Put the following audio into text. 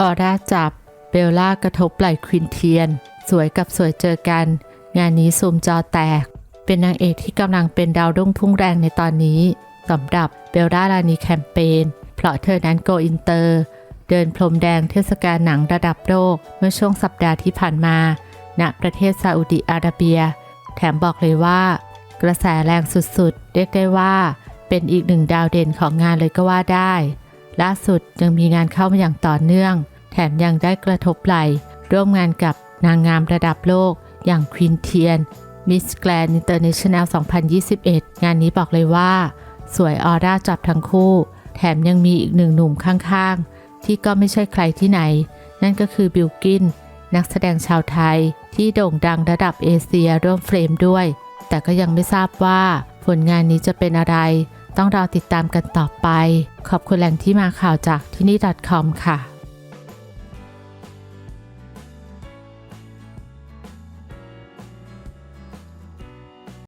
ออร่าจับ เบลล่ากระทบไหล่ควินเทียน สวยกับสวยเจอกัน งานนี้ซูมจอแตก เป็นนางเอกที่กำลังเป็นดาวรุ่งพุ่งแรงในตอนนี้สำหรับเบลล่าลานีแคมเปญ เพราะเธอนั้นโกอินเตอร์ เดินพรมแดงเทศกาลหนังระดับโลกเมื่อช่วงสัปดาห์ที่ผ่านมา ณ ประเทศซาอุดิอาระเบีย แถมบอกเลยว่า กระแสแรงสุดๆ เรียกได้ว่า เป็นอีกหนึ่งดาวเด่นของงานเลยก็ว่าได้ ล่าสุดยังมีงานเข้ามาอย่างต่อเนื่อง แถมยังได้กระทบไหล ร่วมงานกับนางงามระดับโลก อย่างควินเทียนมิสแกรนด์อินเตอร์เนชั่นแนล 2021 งานนี้บอกเลยว่า สวยออร่าจับทั้งคู่ แถมยังมีอีกหนึ่งหนุ่มข้างๆ ที่ก็ไม่ใช่ใครที่ไหน นั่นก็คือบิลกิน นักแสดงชาวไทย ที่โด่งดังระดับเอเชียร่วมเฟรมด้วย แต่ก็ยังไม่ทราบว่าผลงานนี้จะเป็นอะไร ต้องรอติดตามกันต่อไป ขอบคุณแหล่งที่มาข่าวจากที่นี่ .com ค่ะ